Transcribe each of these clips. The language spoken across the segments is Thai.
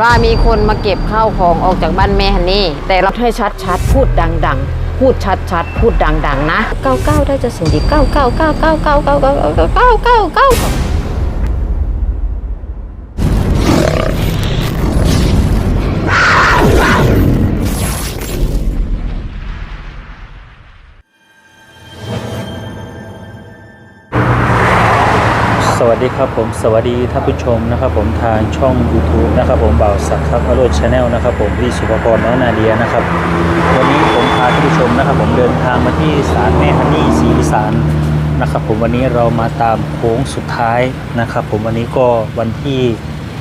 ว่ามีคนมาเก็บข้าวของออกจากบ้านแม่ฮันนี่ แต่รับให้ชัดชัดพูดดังดังพูดชัดชัดพูดดังดังนะเก้าเก้าได้จะสูงดีเก้าเก้าเก้าเก้าเก้าเก้าเก้าเก้าเก้าเก้าเก้า ดีครับผมสวัสดีท่านผู้ชมนะครับผมทางช่อง YouTube นะครับผมบ่าวสักครับอโรดชาแนลนะครับผมพี่สุภกรน้องนาเดียนะครับวันนี้ผมพาท่านผู้ชมนะครับผมเดินทางมาที่ศาลแม่ฮันนี่ศรีอีสานนะครับผมวันนี้เรามาตามโค้งสุดท้ายนะครับผมวันนี้ก็วันที่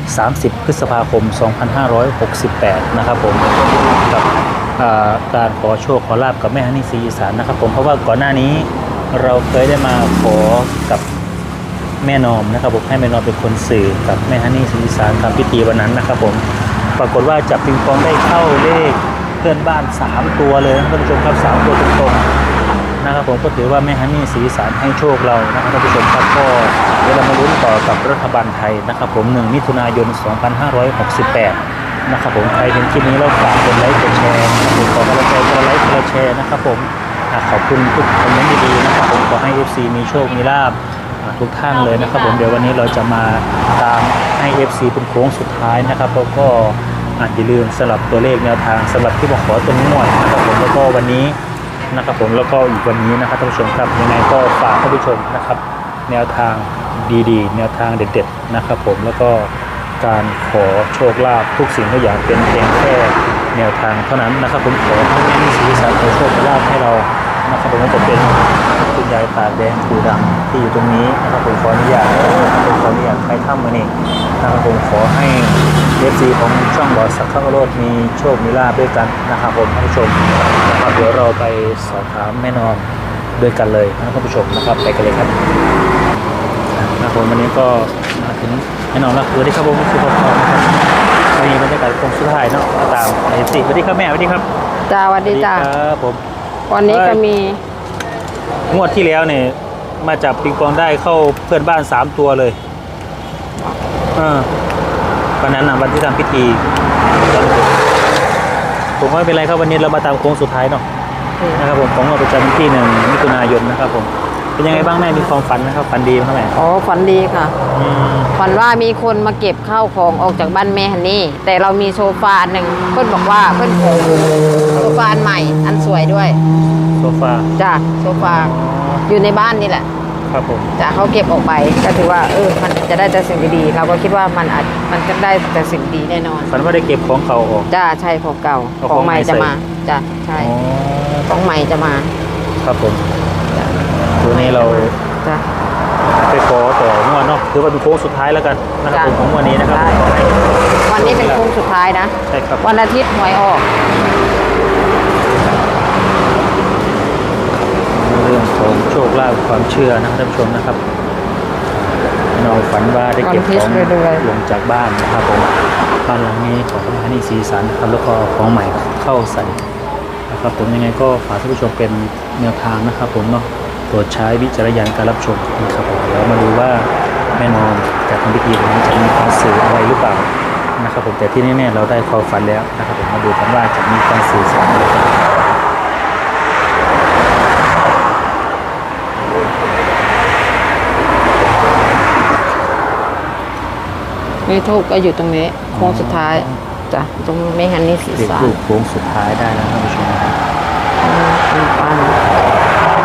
30 พฤษภาคม 2568 นะครับผมกับการขอโชคขอลาบกับแม่ฮันนี่ศรีอีสานนะครับผมเพราะว่าก่อนหน้านี้เราเคยได้มาขอกับ แม่นอมนะครับผมให้แม่นอมเป็นคนสื่อกับแม่ฮันนี่ศรีอีสานทำพิธีวันนั้นนะครับผมปรากฏว่าจับปิงปองได้เข้าเลขเพื่อนบ้าน 3 ตัวเลยนะท่านผู้ชมครับสามตัวตรงๆนะครับผมก็ถือว่าแม่ฮันนี่ศรีอีสานให้โชคเรานะครับท่านผู้ชมครับก็เดี๋ยวเรามาลุ้นต่อกับรัฐบาลไทยนะครับผม 1 มิถุนายน 2568 นะครับผมใครเห็นคลิปนี้เราฝากกดไลค์กดแชร์นะครับผมขอกำลังใจกดไลค์กดแชร์นะครับผมขอบคุณทุกคอมเมนต์ดีๆนะครับผมขอให้ FC มีโชคมีลาบ ทุกท่านเลยนะครับผมเดี๋ยววันนี้เราจะมาตามให้ FC เป็นโค้งสุดท้ายนะครับแล้วก็อาอย่าลืมสลับตัวเลขแนวทางสำหรับที่มาขอตัวงวดนะครับผมแล้วก็วันนี้นะครับผมแล้วก็อีกวันนี้นะครับท่านผู้ชมครับยังไงก็ฝากท่านผู้ชมนะครับ แนวทางดีๆ แนวทางเด็ดๆนะครับผมแล้วก็การขอโชคลาภทุกสิ่งทุกอย่างเป็นเพียงแค่แนวทางเท่านั้นนะครับผมขอให้แม่นิสีสารขอโชคลาภให้เรานะครับผมว่าจะเป็นคุณ ยายตาแดงปูดำที่อยู่ตรงนี้นะครับผมขออนุญาตผมขออนุญาตใครถ้ำมานี่นะครับผมขอให้เอฟซีของช่องบอสสักข้าวโรดมีโชคมีลาบด้วยกันนะครับผมท่านผู้ชมนะครับเดี๋ยวเราไปสอบถามแม่นอมด้วยกันเลยนะครับท่านผู้ชมนะครับไปกันเลยครับนะครับผมวันนี้ก็มาถึงแม่นอมแล้วสวัสดีครับผมสุภพรนะครับวันนี้บรรยากาศคงสุดท้ายเนาะมาตามเอฟซีสวัสดีครับแม่สวัสดีครับจ้าสวัสดีจ้าครับผมวันนี้ก็มี งวดที่แล้วเนี่ยมาจับปิงปองได้เข้าเพื่อนบ้านสามตัวเลยเออวันนั้นนะวันที่ทำพิธีผมว่าไม่เป็นไรครับวันนี้เรามาตามโค้งสุดท้ายเนาะนะครับผมของเราประจำวันที่หนึ่งมิถุนายนนะครับผม เป็นยังไงบ้างแม่มีความฝันนะครับฝันดีไหมครับแม่อ๋อฝันดีค่ะ อืมฝันว่ามีคนมาเก็บข้าวของออกจากบ้านแม่ฮันนี่ แต่เรามีโซฟาอันหนึ่งเพื่อนบอกว่าเพื่อนโโซฟาอันใหม่ อันสวยด้วยโซฟาจ้าโซฟาอยู่ในบ้านนี่แหละครับผมจ้าเขาเก็บออกไปก็ถือว่าเออมันจะได้แต่สิ่งดีๆเราก็คิดว่ามันอาจมันจะได้แต่สิ่งดีแน่นอนฝันว่าได้เก็บของเขาออก จ้าใช่ของเก่าเอาขขอองงใหม่ใหม่จะใส่ มาจ้าใช่อ๋อของใหม่จะมา ครับผมจ้าตั วนี้เราจ้าไปขอต่องวดเนาะถือว่าเป็นโค้งสุดท้ายแล้วกันนะครับผมของงวันนี้นะครับได้ขอให้วันนี้เป็นโค้งสุดท้ายนะ ใช่ครับ วันอาทิตย์หวยออกเรื่องของโชคลาภความเชื่อนะครับท่านผู้ชมนะครับเราฝันว่าได้เก็บของลงจากบ้านนะครับผมบ้านหลังนี้ของพระนีสีสันนะครับแล้วก็ของใหม่เข้าใส่นะครับผมยังไงก็ฝากท่านผู้ชมเป็นแนวทางนะครับผมเนาะ โปรดใช้วิจารณญาณการรับชมนะครับผมเดี๋ยวมาดูว่าแม่นอนจากทำพิธีวันนี้จะมีการสื่ออะไรหรือเปล่านะครับผมแต่ที่แน่ๆเราได้ความฝันแล้วนะครับผมมาดูกันว่าจะมีการสื่อสารอะไรมีทูบก็อยู่ตรงนี้โค้งสุดท้ายจ้ะตรงไม่ฮันนี่สีเด็กสานลูกโค้งสุดท้ายได้แล้วท่านผู้ชมนะครับ อืมปั้น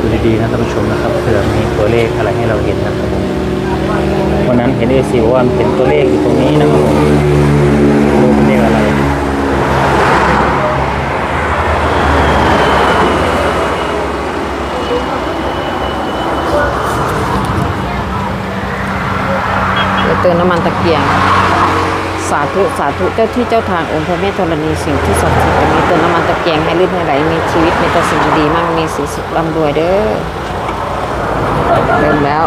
ดูดีๆนะท่านผู้ชมนะครับเผื่อมีตัวเลขอะไรให้เราเห็นนะครับผมวันนั้นเห็นเอซีบอกว่ามันเป็นตัวเลขอยู่ตรงนี้นะครับผมดูเป็นเลขอะไร เดี๋ยวเติมน้ำมันตะเกียง สา ธุเจ้าที่เจ้าทางองค์พระแม่ธรณีสิ่งที่ศักดิ์สิทธิ์ตรงนี้เติมน้ำมันตะเกียงให้ลื่นให้ไหลมีชีวิตมีแต่สิ่งดีมั่งมีสีสุขร่ำรวยเด้อเริ่มแล้ว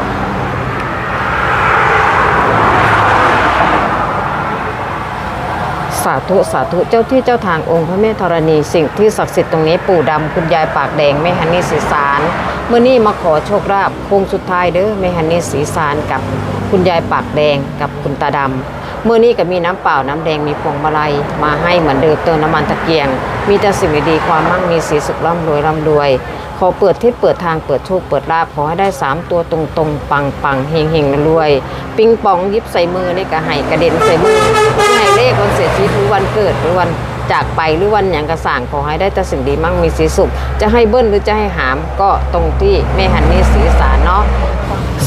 สาธุสาธุเจ้าที่เจ้าทางองค์พระแม่ธรณีสิ่งที่ศักดิ์สิทธิ์ตรงนี้ปู่ดำคุณยายปากแดงแม่ฮันนี่สีสารเมื่อนี้มาขอโชคลาภโค้งสุดท้ายเด้อแม่ฮันนี่สีสารกับคุณยายปากแดงกับคุณตาดำ มื่อนี้ก็มีน้ำเปล่าน้ำแดงมีพวงมาลัย มาให้เหมือนเดิมเติมน้ำมันตะเกียง มีแต่สิ่งดีๆความมั่งมีสีสุขร่ำรวยร่ำรวย ขอเปิดทิศเปิดทางเปิดโชคเปิดลาภขอให้ได้ 3 ตัวตรงๆ ปังปังๆเฮงเฮงรวย ปิงปองยิบใส่มือนี่ก็ให้กระเด็นใส่มือให้เลขวันเสียชีวิตหรือวันเกิดหรือวันจากไปหรือวันอย่างกระสางขอให้ได้แต่สิ่งดีมั่งมีสีสุข จะให้เบิ้ลหรือจะให้หามก็ตรงที่แม่หันนี่สีสารเนาะ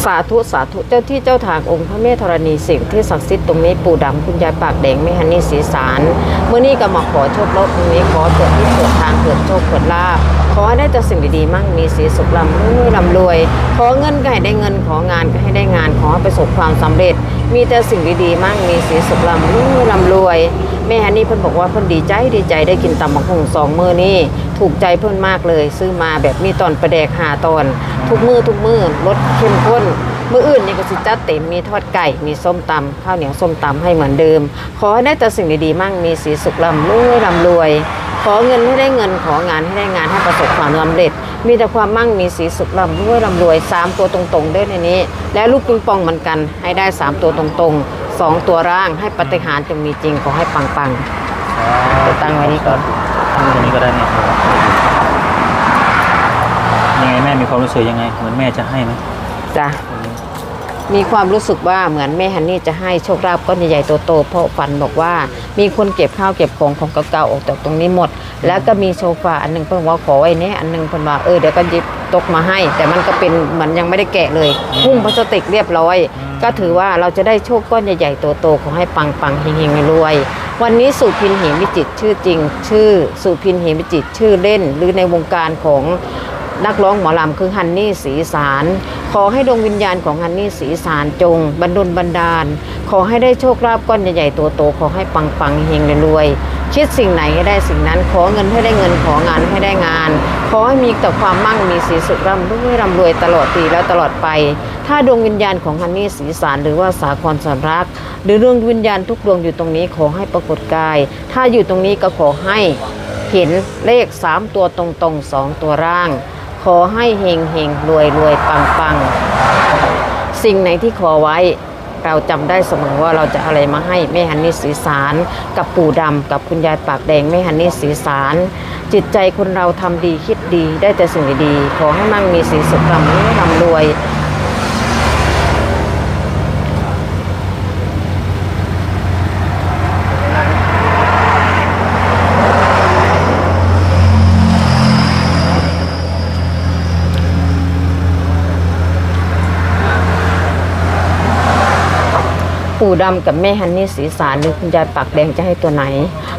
สาธุสาธุเจ้าที่เจ้าทางองค์พระแม่ธรณีสิ่งที่ศักดิ์สิทธิ์ตรงนี้ปู่ดำคุณยายปากแดงแม่ฮันนี่สีสารเมื่อนี้ก็มาขอโชคลาภตรงนี้ขอเปิดที่เปิดทางเปิดโชคเปิดลาภขอให้ได้แต่สิ่งดีๆมั่งมีสีสุขลำรวยลำรวย ขอเงินก็ให้ได้เงินของานก็ให้ได้งานขอประสบความสำเร็จ มีแต่สิ่งดีๆมั่งมีสีสุขลำรวยลำรวยแม่ฮันนี่เพิ่นบอกว่าเพิ่นดีใจดีใจได้กินตำบักหุ่งสองมือนี่ ถูกใจเพิ่นมากเลย ซื้อมาแบบมีตอนประแดกหาตอน ทุกมือทุกมือรสเข้มข้นมื้ออื่นนี่ก็สิจัดเต็มมีทอดไก่มีส้มตำข้าวเหนียวส้มตำให้เหมือนเดิม ขอให้ได้แต่สิ่งดีๆมั่งมีสีสุขลำรวยลำรวย ขอเงินให้ได้เงินของานให้ได้งานให้ประสบความสำเร็จ มีแต่ความมั่งมีสีสุขลำรวยลำรวยสามตัวตรงๆด้วยในนี้ และลูกปิงปองเหมือนกัน ให้ได้สามตัวตรงๆสองตัวร่างให้ปาฏิหารย์จงมีจริงขอให้ปังๆจะตั้งไว้นี่ก่อน ตั้งตรงนี้ก็ได้เนี่ยยังไงแม่มีความรู้สึกยังไง เหมือนแม่จะให้ไหมจ้ะมีความรู้สึกว่าเหมือนแม่ฮันนี่จะให้โชคลาภก้อนใหญ่ๆโตๆเพราะฝันบอกว่า มีคนเก็บข้าวเก็บของของเก่าๆออกจากตรงนี้หมด แล้วก็มีโซฟาอันหนึงเพิ่นว่าขอไว้เนี่ยอันหนึงเพิ่นว่าเออเดี๋ยวก็ยิบตกมาให้ แต่มันก็เป็นเหมือนยังไม่ได้แกะเลยหุ้มพลาสติกเรียบร้อย ก็ถือว่าเราจะได้โชคก้อนใหญ่ๆโตๆขอให้ปังๆเฮงๆรวย วันนี้สุพินเหมวิจิตชื่อจริง ชื่อสุพินเหมวิจิตชื่อเล่น หรือในวงการของนักร้องหมอลำคือฮันนี่สีสาร ขอให้ดวงวิญญาณของฮันนี่สีสารจงบันดลบันดาล ขอให้ได้โชคลาภก้อนใหญ่ๆตัวโตขอให้ปังปังๆเฮงรวยๆ คิดสิ่งไหนให้ได้สิ่งนั้น ขอเงินให้ได้เงินของานให้ได้งาน ขอให้มีแต่ความมั่งมีสีสุขร่ำรวยร่ำรวยตลอดปีแล้วตลอดไป ถ้าดวงวิญญาณของฮันนี่สีสารหรือว่าสาครสอนรัก หรือดวงวิญญาณทุกดวงอยู่ตรงนี้ขอให้ปรากฏกาย ถ้าอยู่ตรงนี้ก็ขอให้เห็นเลข 3 ตัวตรงๆ2ตัวร่าง ขอให้เฮงเฮงรวยรวยปังปังสิ่งไหนที่ขอไว้ เราจำได้เสมอว่าเราจะอะไรมาให้แม่ฮันนี่สีสาร กับปู่ดำกับคุณยายปากแดงแม่ฮันนี่สีสาร จิตใจคนเราทำดีคิดดีได้แต่สิ่งดีๆขอให้มั่งมีสีสุขร่ำรวย ปู่ดำกับแม่ฮันนี่สีสารหรือคุณยายปากแดงจะให้ตัวไหน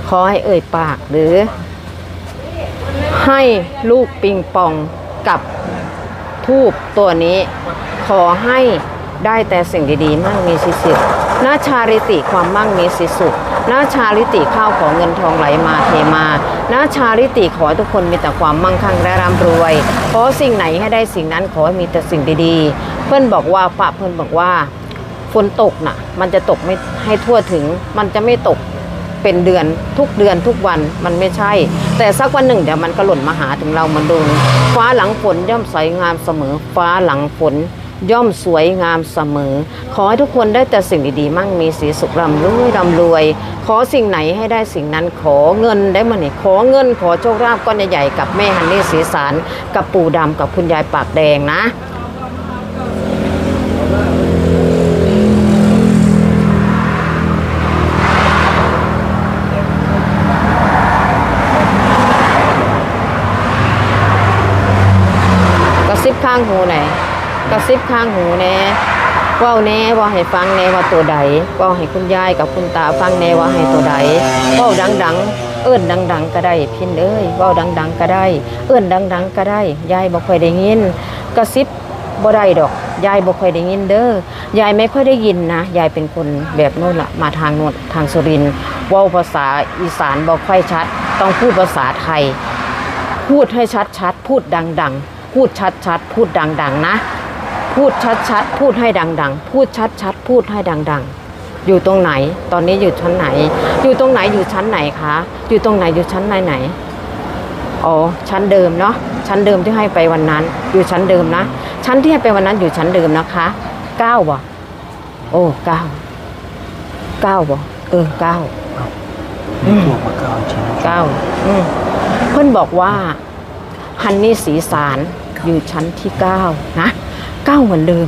ขอให้เอ่ยปากหรือ ให้ลูกปิงปองกับทูบตัวนี้ ขอให้ได้แต่สิ่งดีๆ มั่งมีสิสิทธิ์นาชาริติความมั่งมีสิสุขนาชาริติข้าวของเงินทองไหลมาเทมานาชาริติขอทุกคนมีแต่ความมั่งคั่งและร่ำรวย ขอสิ่งไหนให้ได้สิ่งนั้นขอให้มีแต่สิ่งดีๆ เพื่อนบอกว่าพระเพื่อนบอกว่า ฝนตกน่ะ มันจะตกไม่ให้ทั่วถึง มันจะไม่ตกเป็นเดือนทุกเดือนทุกวันมันไม่ใช่ แต่สักวันหนึ่งเดี๋ยวมันก็หล่นมาหาถึงเรามันดนฟ้าหลังฝนย่อมสวยงามเสมอ ฟ้าหลังฝนย่อมสวยงามเสมอ ขอให้ทุกคนได้แต่สิ่งดีๆ มั่งมีสีสุขร่ำรวยร่ำรวย ขอสิ่งไหนให้ได้สิ่งนั้นขอเงินได้มาเนี่ยขอเงินขอโชคลาภก้อนใหญ่ๆกับแม่ฮันนี่สีสารกับปู่ดำกับคุณยายปากแดงนะ กระซิบข้างหูไหนอยกระซิบข้างหูแน่ว่าแน่ว่าให้ฟังแน่ว่าตัวใดว่าให้คุณยายกับคุณตาฟังแน่ว่าให้ตัวใดว่าดังๆ เอิ้นดัง ๆ ก็ได้พินเอ้ยว่าดัง ๆ ก็ได้ เอิ้นดัง ๆ ก็ได้ยายบ่ค่อยได้ยินกระซิบบ่ได้ดอกยายบ่ค่อยได้ยินเด้อยายไม่ค่อยได้ยินนะยายเป็นคนแบบโน่นละมาทางโน่นทางสุรินว้าภาษาอีสานบ่ค่อยชัด ต้องพูดภาษาไทย พูดให้ชัดๆพูดดัง ๆ พูดชัดๆ พูดดังๆนะ พูดชัดๆ พูดให้ดังๆ พูดชัดๆ พูดให้ดังๆ อยู่ตรงไหน ตอนนี้อยู่ชั้นไหน อยู่ตรงไหนอยู่ชั้นไหนคะ อยู่ตรงไหนอยู่ชั้นไหนไหนอ๋อชั้นเดิมเนาะชั้นเดิมที่ให้ไปวันนั้น อยู่ชั้นเดิมนะ ชั้นที่ให้ไปวันนั้นอยู่ชั้นเดิมนะคะเก้าบ่โอ้เก้าเก้าบ่เออเก้ามีตัวมาเก้าใช่ไหมเก้าอืมเพื่อนบอกว่า ฮันนี่สีสารอยู่ชั้นที่เก้านะเก้าเหมือนเดิม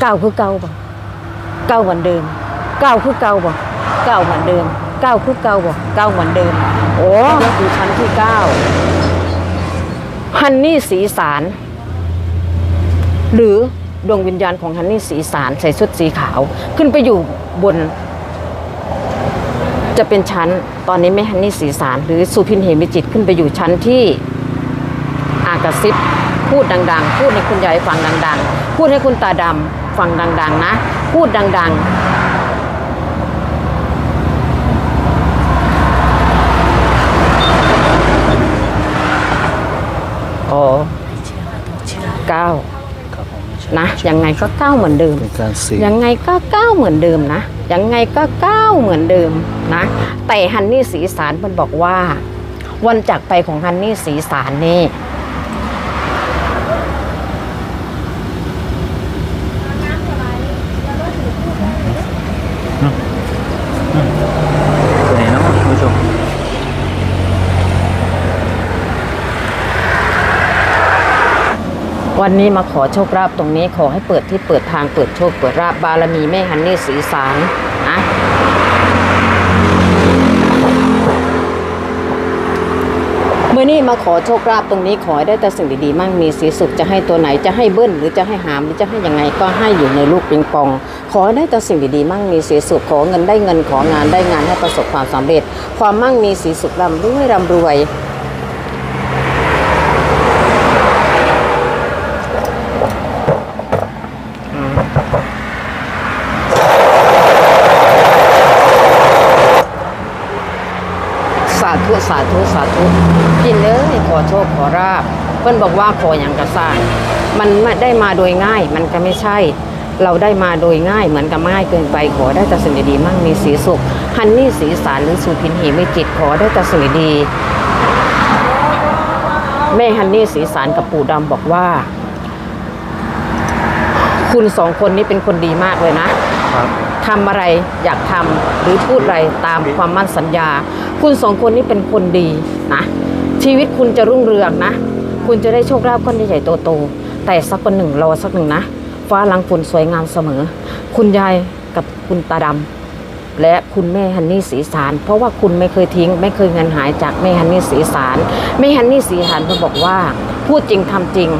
เก้าคือเก้าบ่เก้าเหมือนเดิมเก้าคือเก้าบ่เก้าเหมือนเดิมเก้าคือเก้าบ่เก้าเหมือนเดิม โอ้อยู่ชั้นที่เก้าฮันนี่สีสารหรือดวงวิญญาณของฮันนี่สีสารใส่ชุดสีขาว ขึ้นไปอยู่บน จะเป็นชั้นตอนนี้ไม่ฮันนี่สีสารหรือสุพินเหมิจิตขึ้นไปอยู่ชั้นที่อา กระซิบพูดดัง ๆ พูดให้คุณยายฟังดัง ๆ พูดให้คุณตาดำฟังดัง ๆ นะ พูดดังๆอ๋อเก้าครับผมไม่ใช่นะยังไงก็เก้าเหมือนเดิมเป็นการสื่อยังไงก็เก้าเหมือนเดิมนะยังไงก็เก้าเหมือนเดิมนะ แต่ฮันนี่สีสารมันบอกว่า วันจากไปของฮันนี่สีสารนี่ ตัวไหนเนาะคุณผู้ชม วันนี้มาขอโชคลาภตรงนี้ขอให้เปิดที่เปิดทางเปิดโชคเปิดราบบารมีแม่ฮันนี่สีสารนะเมื่อนี้มาขอโชคลาภตรงนี้ขอให้ได้แต่สิ่งดีๆมั่งมีสีสุขจะให้ตัวไหนจะให้เบิ้ลหรือจะให้หามหรือจะให้ยังไงก็ให้อยู่ในลูกปิงปอง ขอให้ได้แต่สิ่งดีๆมั่งมีสีสุขขอเงินได้เงินของานได้งานให้ประสบความสำเร็จ ความมั่งมีสีสุขร่ำรวยร่ำรวย สาธุสาธุสาธุกินเลยขอโชคขอราบ เพื่อนบอกว่าขออย่างกระสร้างมันไม่ได้มาโดยง่าย มันก็ไม่ใช่ เราได้มาโดยง่ายเหมือนกับง่ายเกินไปขอได้แต่สิ่งดีๆมั่งมีสีสุขฮันนี่สีสารหรือสุพินหีไม่จิตขอได้แต่สิ่งดีแม่ฮันนี่สีสารกับปู่ดำบอกว่า คุณสองคนนี้เป็นคนดีมากเลยนะ ทำอะไรอยากทำหรือพูดอะไรตามความมั่นสัญญา คุณสองคนนี้เป็นคนดีนะชีวิตคุณจะรุ่งเรืองนะ คุณจะได้โชคลาภก้อนใหญ่ๆโตแต่สักวันหนึ่งรอสักหนึ่งนะ ฟ้าหลังฝนสวยงามเสมอ คุณยายกับคุณตาดำและคุณแม่ฮันนี่สีสาร เพราะว่าคุณไม่เคยทิ้ง ไม่เคยเงินหายจากแม่ฮันนี่สีสารแม่ฮันนี่สีสารเพิ่นบอกว่า พูดจริงทำจริง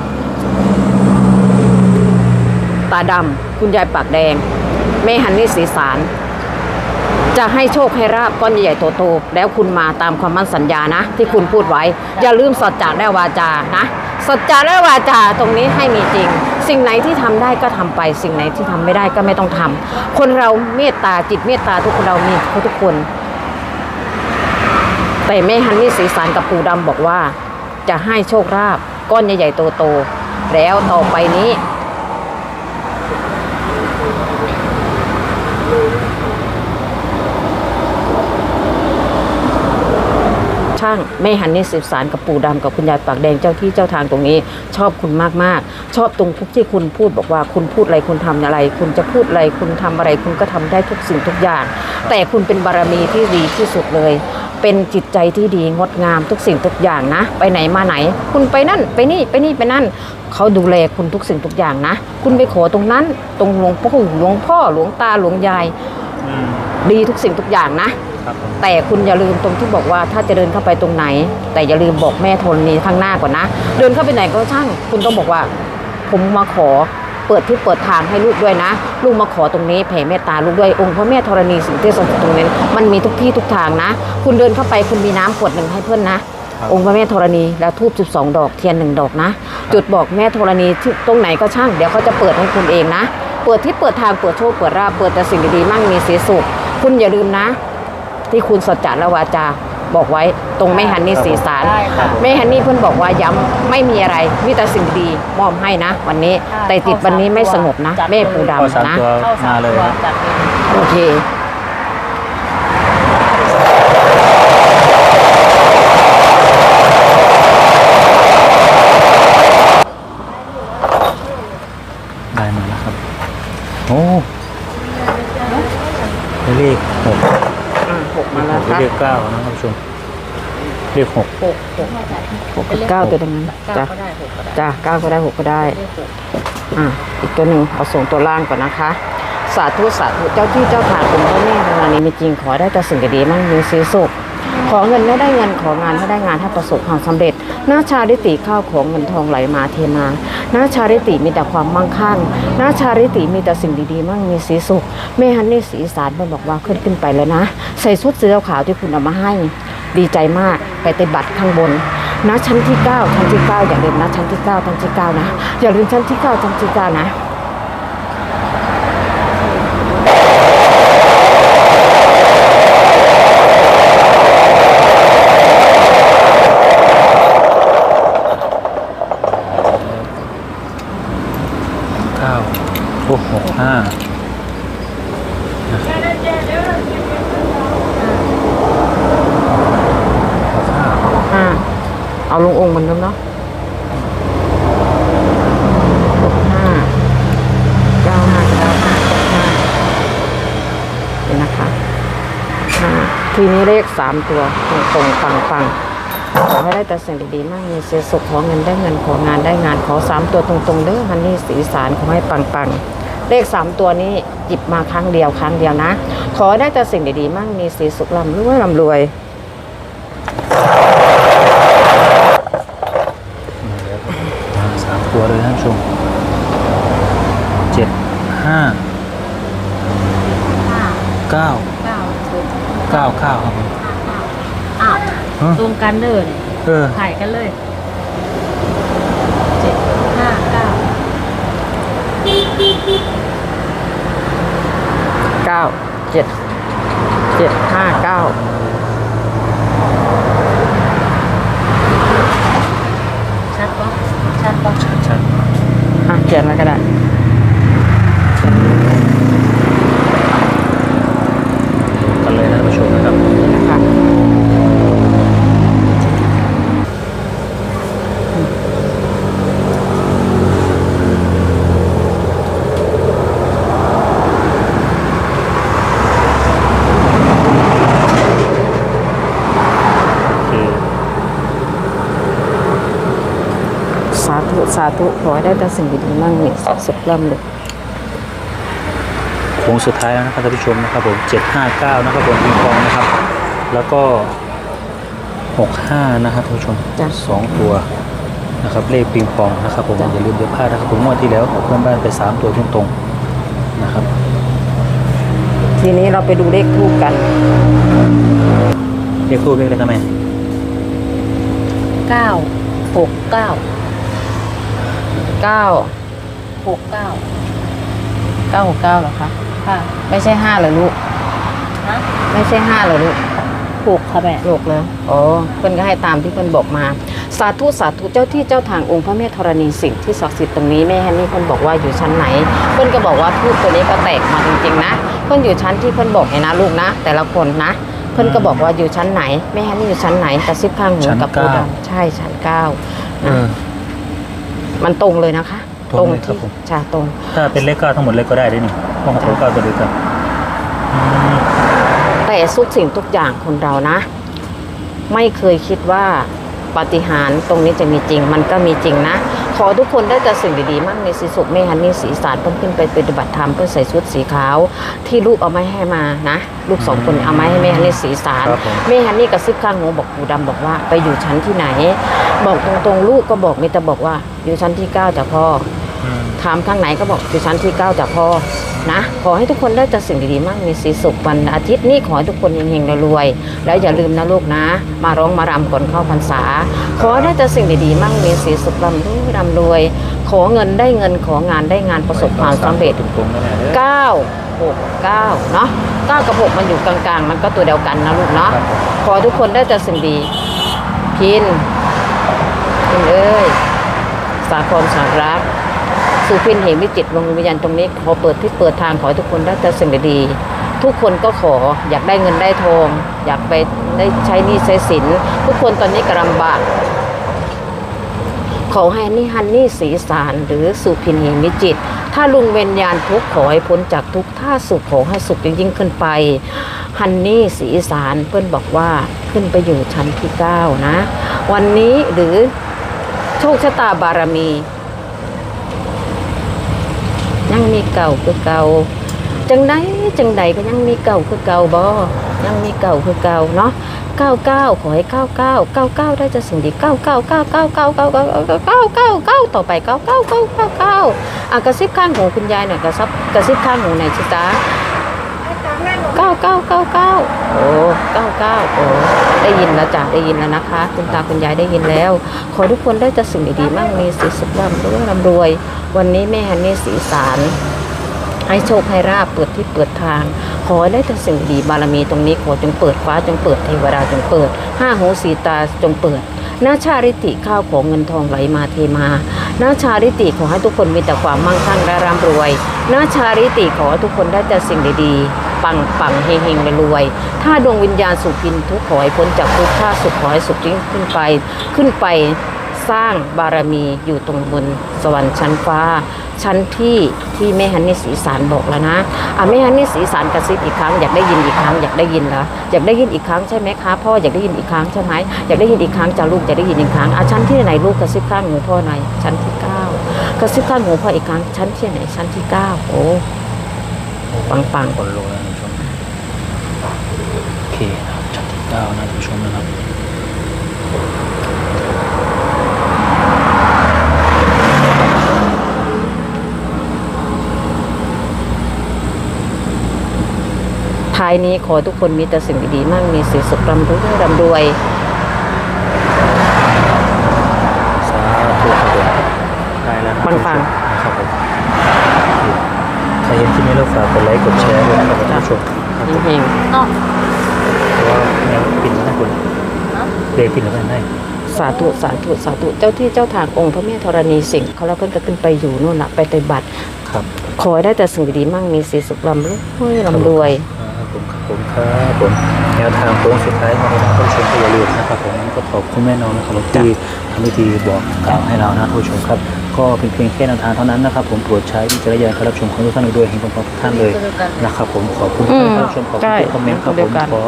ตาดำคุณยายปากแดง แม่ฮันนี่สีสาร จะให้โชคให้ราบก้อนใหญ่ๆโตๆแล้วคุณมาตามความมั่นสัญญานะ ที่คุณพูดไว้ อย่าลืมสัจจะและวาจานะสัจจะและวาจาตรงนี้ให้มีจริง สิ่งไหนที่ทำได้ก็ทำไป สิ่งไหนที่ทำไม่ได้ก็ไม่ต้องทำคนเราเมตตาจิตเมตตาทุกคนเรามีทุกคน แต่แม่ฮันนี่สีสารกับปู่ดำบอกว่า จะให้โชคราบก้อนใหญ่ๆโตๆแล้วต่อไปนี้ ช่างแม่ฮันนี่สืบสารกับปู่ดำกับคุณยายปากแดงเจ้าที่เจ้าทางตรงนี้ ชอบคุณมากๆ ชอบตรงทุกที่คุณพูดบอกว่าคุณพูดอะไรคุณทำอะไร คุณจะพูดอะไรคุณทำอะไร คุณก็ทำได้ทุกสิ่งทุกอย่าง แต่คุณเป็นบารมีที่ดีที่สุดเลย เป็นจิตใจที่ดีงดงามทุกสิ่งทุกอย่างนะ ไปไหนมาไหน คุณไปนั่น ไปนี่ไปนี่ไปนั่นเขาดูแลคุณทุกสิ่งทุกอย่างนะ คุณไปขอตรงนั้น ตรงหลวงพ่อหลวงพ่อหลวงตาหลวงยายอืมดีทุกสิ่งทุกอย่างนะครับผม แต่คุณอย่าลืมตรงที่บอกว่าถ้าจะเดินเข้าไปตรงไหน แต่อย่าลืมบอกแม่ธรณีข้างหน้าก่อนนะ เดินเข้าไปไหนก็ช่าง คุณต้องบอกว่า ผมมาขอเปิดที่เปิดทางให้ลูกด้วยนะ ลูกมาขอตรงนี้แผ่เมตตาลูกด้วยองค์พระแม่ธรณีสิ่งที่สถิตตรงนี้มันมีทุกที่ทุกทางนะ คุณเดินเข้าไปคุณมีน้ำขวดหนึ่งให้เพื่อนนะครับองค์พระแม่ธรณีแล้วทูบ12ดอกเทียนหนึ่งดอกนะ จุดบอกแม่ธรณีที่ตรงไหนก็ช่าง เดี๋ยวเขาจะเปิดให้คุณเองนะ เปิดที่เปิดทางเปิดโชคเปิดราบเปิดแต่สิ่งดีๆมั่งมีสีสุขคุณอย่าลืมนะ ที่คุณสัจจะและวาจาบอกไว้ตรงแม่ฮันนี่สีสารได้ค่ะแม่ฮันนี่เพิ่นบอกว่าย้ำไม่มีอะไรมีแต่สิ่งดีๆมอบให้นะ วันนี้ค่ะแต่ติดวันนี้ไม่สงบนะ จัด แม่ปูเข้าสามดำนะตัวเข้าสามมาเลยตัวจัดเลยโอเค ได้มาแล้วครับ โอ้ได้เลขหก อ่าหกมาแล้ว ได้ ครับ เลขเก้านะครับผู้ชมเลขหกหกหกหกกับเก้าตัวตรงนั้นเก้าจ้ะก็ได้หกก็ได้จ้ะเก้าก็ได้หกก็ได้ เลขหกอะอีกตัวหนึ่งเอาส่งตัวล่างก่อนนะคะ สาธุสาธุเจ้าที่เจ้าทางคุณพ่อแม่ในวันนี้มีจริงขอได้แต่สิ่งดีๆมั่งมีสีสุข ขอเงินให้ได้เงินของานให้ได้งานให้ประสบความสำเร็จ หน้าชาริติข้าวของเงินทองไหลมาเทมา หน้าชาริติมีแต่ความมั่งคั่งหน้าชาริติมีแต่สิ่งดีๆ มั่งมีสีสุขแม่ฮันนี่สีสารมันบอกว่าขึ้นขึ้นไปแล้วนะ ใส่ชุดสีขาวที่คุณเอามาให้ ดีใจมากไปติบัตรข้างบนนะชั้นที่ 9 ชั้นที่ 9 อย่าลืมนะชั้นที่ 9 ชั้นที่ 9 นะ อย่าลืมชั้นที่ 9 ชั้นที่ 9 นะ เก้าโอ้หกห้าอ่าเอาลงองค์เหมือนเดิมเนาะหกห้าเก้าห้าเก้าห้าหกห้าเห็นนะคะห้าทีนี้เลขสามตัวตรงตรงปังปังขอให้ได้แต่สิ่งดีๆมากมีเสียสุขขอเงินได้เงินของานได้งานขอสามตัวตรงๆเด้อฮันนี่สีสารขอให้ปังปัง เลขสามตัวนี้หยิบมาครั้งเดียวครั้งเดียวนะ ขอให้ได้แต่สิ่งดีๆมากมีสีสุขร่ำรวยร่ำรวยมาแล้วมาสามตัวเลยท่านผู้ชมเจ็ดห้าห้าเก้าเก้าถูกเก้าเก้าครับผมอ้าวฮะตรงกันเด้อเนี่ยเออถ่ายกันเลยเจ็ดห้าเก้า เก้าเจ็ดเจ็ดห้าเก้า ชัดปะชัดปะ ชัด อะเขียนมาก็ได้ ๆกันเลยนะท่านผู้ชมนะครับ ค่ะ โอเค สาธุ สาธุ ขอให้ได้แต่สิ่งดีๆมั่งมีสุขร่ำรวยโค้งสุดท้ายแล้วนะครับท่านผู้ชมนะครับผมเจ็ดห้าเก้านะครับผมปิงปองนะครับ แล้วก็หกห้านะครับท่านผู้ชมจ้ะสองตัวนะครับเลขปิงปองนะครับผมจ้ะอย่าลืมเดี๋ยวพลาดนะครับผมงวดที่แล้วเพื่อนบ้านไปสามตัวตรงๆนะครับ ทีนี้เราไปดูเลขทูปกัน เลขคู่เลขอะไรกันไหมเก้าหก เก้าเก้าหกเก้าเก้าหกเก้าเหรอคะค่ะไม่ใช่ห้าเหรอลูกฮะไม่ใช่ห้าเหรอลูกหกค่ะแม่ลูกเลยอ๋อเพิ่นก็ให้ตามที่เพิ่นบอกมา สาธุสาธุเจ้าที่เจ้าทางองค์พระแม่ธรณีสิ่งที่ศักดิ์สิทธิ์ตรงนี้แม่ฮันนี่เพิ่นบอกว่าอยู่ชั้นไหน เพิ่นก็บอกว่าทูปตัวนี้ก็แตกมาจริงๆนะ เพิ่นอยู่ชั้นที่เพิ่นบอกไงนะลูกนะ แต่ละคนนะ เพิ่นก็บอกว่าอยู่ชั้นไหนแม่ฮันนี่อยู่ชั้นไหนกระซิบข้างหูชั้นกับปูเก้าดำใช่ชั้นเก้าเออ มันตรงเลยนะคะ ตรงเลยครับที่ผมใช่ตรง ถ้าเป็นเลขเก้าทั้งหมดเลขก็ได้ด้วยนี่ห้องตัวเก้าตัวเดียวกันอืมแต่ทุกสิ่งทุกอย่างคนเรานะ ไม่เคยคิดว่าปาฏิหาริย์ตรงนี้จะมีจริง มันก็มีจริงนะ ขอทุกคนได้แต่สิ่งดีๆมั่งมีสีสุขไม่ฮันนี่สีสารเพิ่มขึ้นไปปฏิบัติธรรมเพื่อใส่ชุดสีขาว ที่ลูกเอามาให้มานะ ลูกสองคนเอามาให้แม่ฮันนี่สีสารครับผม แม่ฮันนี่กระซิบข้างหูบอกปู่ดำบอกว่าไปอยู่ชั้นที่ไหน บอกตรงๆลูกก็บอกมีแต่บอกว่าอยู่ชั้นที่เก้าจ้ะพ่อ อืม ถามข้างไหนก็บอกอยู่ชั้นที่เก้าจ้ะพ่ออื นะ ขอให้ทุกคนได้แต่สิ่งดีๆมั่งมีสีสุขวันอาทิตย์นี้ขอให้ทุกคนเฮงๆรวยๆแล้วอย่าลืมนะลูกนะ มาร้องมารำก่อนเข้าพรรษา ขอให้ได้แต่สิ่งดีๆมั่งมีสีสุขร่ำรวยร่ำรวย ขอเงินได้เงินของานได้งานประสบความสำเร็จตรงๆนั่นแหละเด้อเก้าหกเก้าเนาะเก้ากับหกมันอยู่กลางๆ มันก็ตัวเดียวกันนะลูกเนาะครับผมขอทุกคนได้แต่สิ่งดีพินพินเอ้ยสาครสารัก สุพินเหมวิจิตรวงวิญญาณตรงนี้ขอเปิดที่เปิดทางขอให้ทุกคนได้แต่สิ่งดีๆทุกคนก็ขออยากได้เงินได้ทองอยากไปได้ใช้หนี้ใช้สิน ทุกคนตอนนี้กำลังบากขอให้นี่ฮันนี่สีสารหรือสุพินเหมิจิต ถ้าลุงเวนยานทุกขอให้พ้นจากทุกข์ถ้าสุขขอให้สุขยิ่งขึ้นไปฮันนี่สีสารเพื่อนบอกว่าขึ้นไปอยู่ชั้นที่เก้านะ วันนี้หรือโชคชะตาบารมี ยังมีเก่าคือเก่าจังใดจังใดก็ยังมีเก่าคือเก่าบ่ยังมีเก่าคือเก่าเนาะเก้าเก้าขอให้เก้าเก้าเก้าเก้าได้จะสิ่งดีเก้าเก้าเก้าเก้าเก้าเก้าเก้าเก้าเก้าเก้าเก้าต่อไปเก้าเก้าเก้าเก้าเก้าอะกระซิบข้างหูคุณยายหน่อยกระซับกระซิบข้างหูหน่อยชิตาเก้าเก้าเก้าเก้าโอ้ เก้าเก้าโอ้ได้ยินแล้วจ้ะได้ยินแล้วนะคะ คุณตาคุณยายได้ยินแล้ว ขอทุกคนได้จะสิ่งดีๆมั่งมีสีสุขร่ำรวยร่ำรวย วันนี้แม่ฮันนี่สีสารให้โชคให้ราบเปิดที่เปิดทาง ขอได้แต่สิ่งดีบารมีตรงนี้ขอจงเปิดฟ้าจงเปิดเทวดาจงเปิด ห้าหูสีตาจงเปิดหน้าชาริติข้าวของเงินทองไหลมาเทมาหน้าชาริติขอให้ทุกคนมีแต่ความมั่งคั่งและร่ำรวยหน้าชาริติขอให้ทุกคนได้แต่สิ่งดีๆ ปังปังเฮงเฮงรวย ถ้าดวงวิญญาณสุขพินทุกข์ขอให้พ้นจากทุกข์ถ้าสุขขอให้สุขยิ่งขึ้นไป ขึ้นไปสร้างบารมีอยู่ตรงบนสวรรค์ชั้นฟ้า ชั้นที่ที่แม่ฮันนี่สีสารบอกแล้วนะอะแม่ฮันนี่สีสารกระซิบอีกครั้งอยากได้ยินอีกครั้งอยากได้ยินเหรออยากได้ยินอีกครั้งใช่ไหมคะพ่ออยากได้ยินอีกครั้งใช่ไหมอยากได้ยินอีกครั้งจ้าลูกอยากได้ยินอีกครั้งอะชั้นที่ไหนลูกกระซิบข้างหูพ่อหน่อยชั้นที่เก้ากระซิบข้างหูพ่ออีกครั้งชั้นที่ไหนชั้นที่เก้าโอ้ปังปังคนลง นะท่านผู้ชมโอเคนะครับชั้นที่เก้านะท่านผู้ชมนะครับท้ายนี้ขอให้ทุกคนมีแต่สิ่งดีๆมั่งมีสีสุขร่ำรวยร่ำรวยสาธุครับผมได้แล้วนะปังครับผมใครเห็นคลิปนี้แล้วฝากกดไลค์กดแชร์ด้วยนะครับท่านผู้ชมครับผมเฮงเนาะ เพราะว่าแนวปิดนะคุณเนาะเด็กปิดแล้วไม่ได้ๆสาธุสาธุสาธุเจ้าที่เจ้าทางองค์พระแม่ธรณีสิงห์เขาแล้วเพิ่นก็ขึ้นไปอยู่นู่นละไปปฏิบัติ ครับขอให้ได้แต่สิ่งดีๆมั่งมีสีสุขร่ำรวยร่ำรวย ครับผมครับผมครับผมแนวทางโค้งสุดท้ายมาในท่านผู้ชมก็อย่าลืมนะครับผมก็ขอบคุณแม่น้องนะครับที่ทำพิธีบอกกล่าวให้เรานะท่านผู้ชมครับ ก็เป็นเพียงแค่แนวทางเท่านั้นนะครับ ผมโปรดใช้วิจารณญาณการรับชมของทุกท่านด้วยเห็นพร้อมๆทุกท่านเลยคือกันนะครับ ผมขอบคุณอืท่านมผู้ชมขอบใช่คุณทุกคอมเมนต์ครับเดีผยวมกันขอ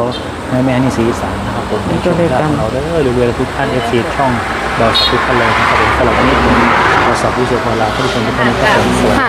ให้แม่นี่สีอีสานนะครับผมเป็นตัวเดียวกันเราเด้อรวยๆทุกท่านเอฟซีช่องเราทุกท่านเลยนะครับผมสำหรับวันนี้ผมขอสอบผู้ชมขอลาท่านผู้ชมทุกท่านนะครับผมสวัสดี